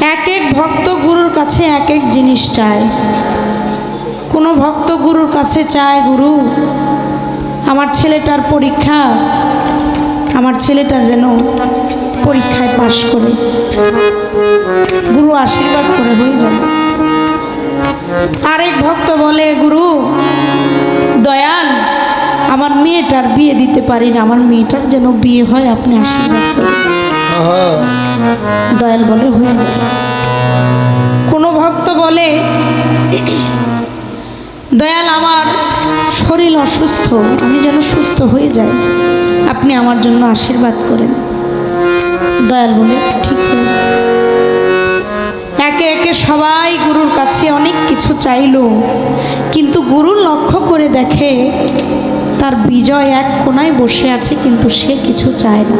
এক এক ভক্ত গুরুর কাছে এক এক জিনিস চায়। কোনো ভক্ত গুরুর কাছে চায়, গুরু, আমার ছেলেটার পরীক্ষা, আমার ছেলেটা যেন পরীক্ষায় পাশ করে। গুরু আশীর্বাদ করে, হয়ে যাবে। আরেক ভক্ত বলে, গুরু, দয়াল, আমার মেয়েটার বিয়ে দিতে পারি না, আমার মেয়েটার যেন বিয়ে হয়, আপনি আশীর্বাদ করেন। দয়াল বলে হয়ে যাবে কোনো ভক্ত বলে, দয়াল, আমার শরীর অসুস্থ, আমি যেন সুস্থ হয়ে যাই। আপনি আমার জন্য আশীর্বাদ করেন। দয়াল বলে, ঠিক হয়ে একে একে সবাই গুরুর কাছে অনেক কিছু চাইলো, কিন্তু গুরু লক্ষ্য করে দেখে তার বিজয় এক কোনায় বসে আছে, কিন্তু সে কিছু চায় না।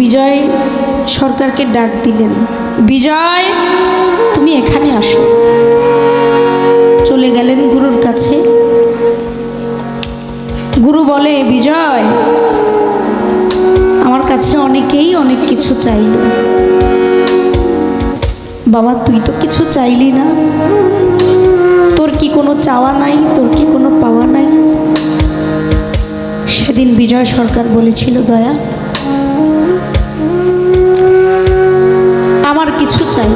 বিজয় সরকারকে ডাক দিলেন, বিজয়, তুমি এখানে আসো। চলে গেলেন গুরুর কাছে। গুরু বলে, বিজয়, আমার কাছে অনেকেই অনেক কিছু চাইল। বাবা, তুই তো কিছু চাইলি না। তোর কি কোনো চাওয়া নাই? তোর কি কোনো পাওয়া নাই? সেদিন বিজয় সরকার বলেছিল, দয়া আমার কিছু চাই।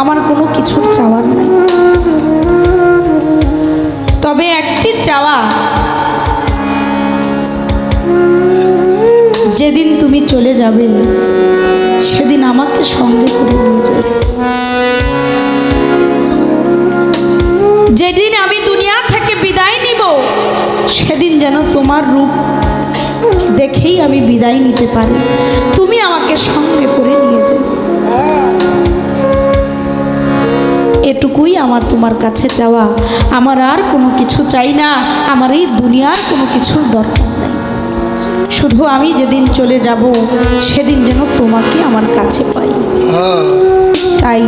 আমার কোনো কিছুর চাওয়ার নাই। তবে একটি চাওয়া, যেদিন তুমি চলে যাবে, সেদিন আমাকে সঙ্গে করে নিয়ে যাবে। যেদিন আমি দুনিয়া থেকে বিদায় নিব, সেদিন যেন তোমার রূপ দেখেই আমি বিদায় নিতে পারি। তুমি আমাকে সঙ্গে করে নিয়ে যাও। এটুকুই আমার তোমার কাছে চাওয়া। আমার আর কোনো কিছু চাই না। আমার এই দুনিয়ার কোনো কিছুর দরকার নাই। শুধু আমি যেদিন চলে যাব, সেদিন যেন তোমাকে আমার কাছে পাই। তাই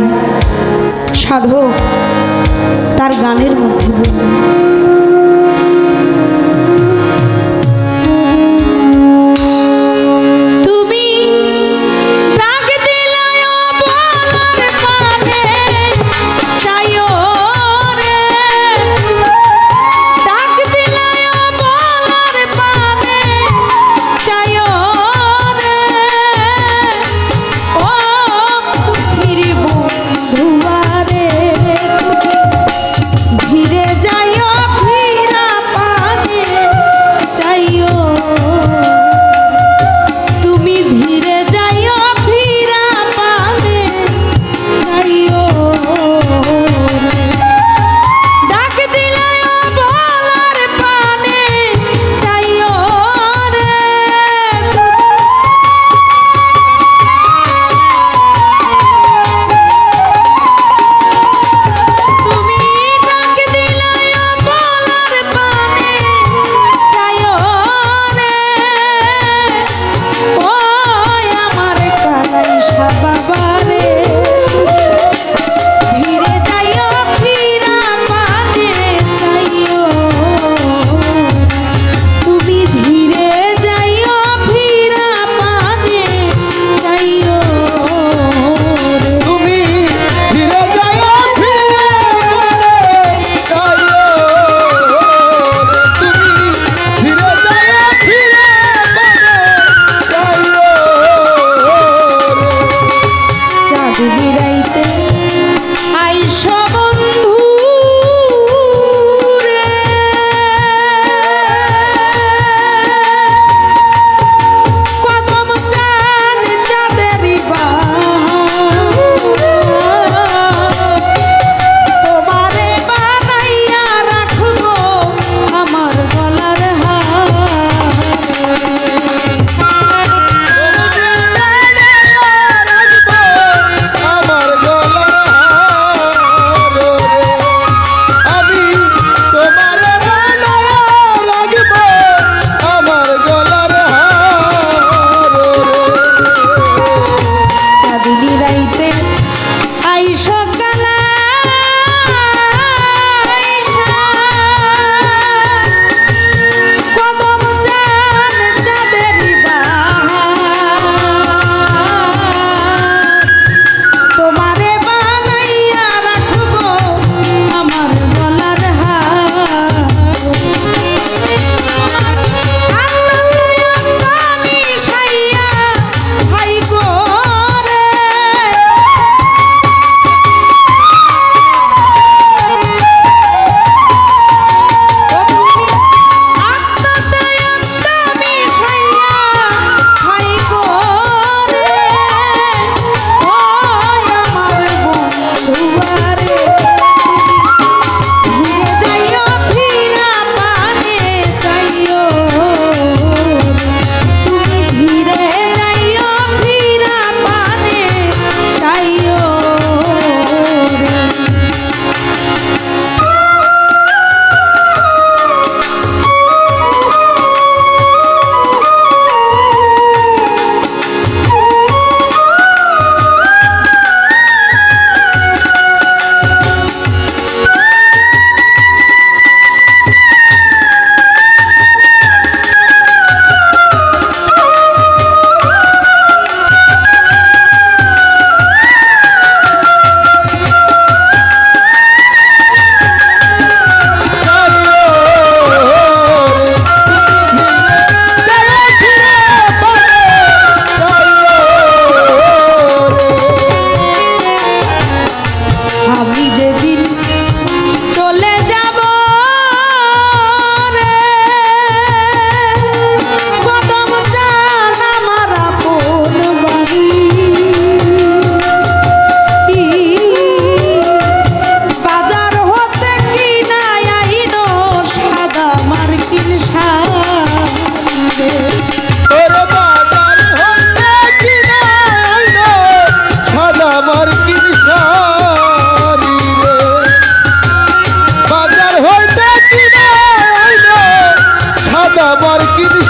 সাধক, তার গানের মধ্যে বললেন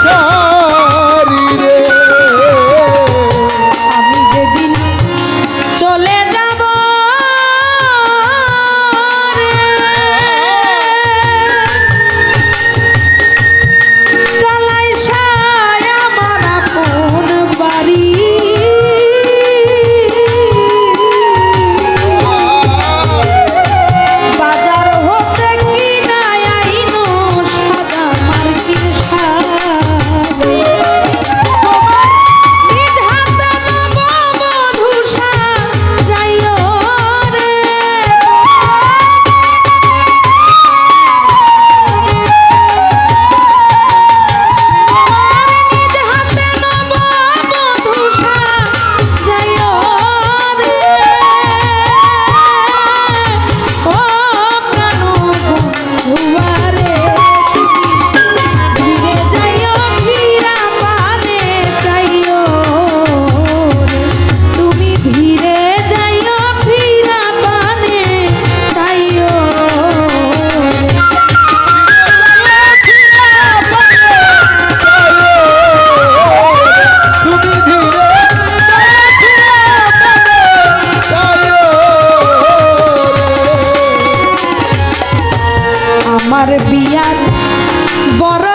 上 বিয়ার বড়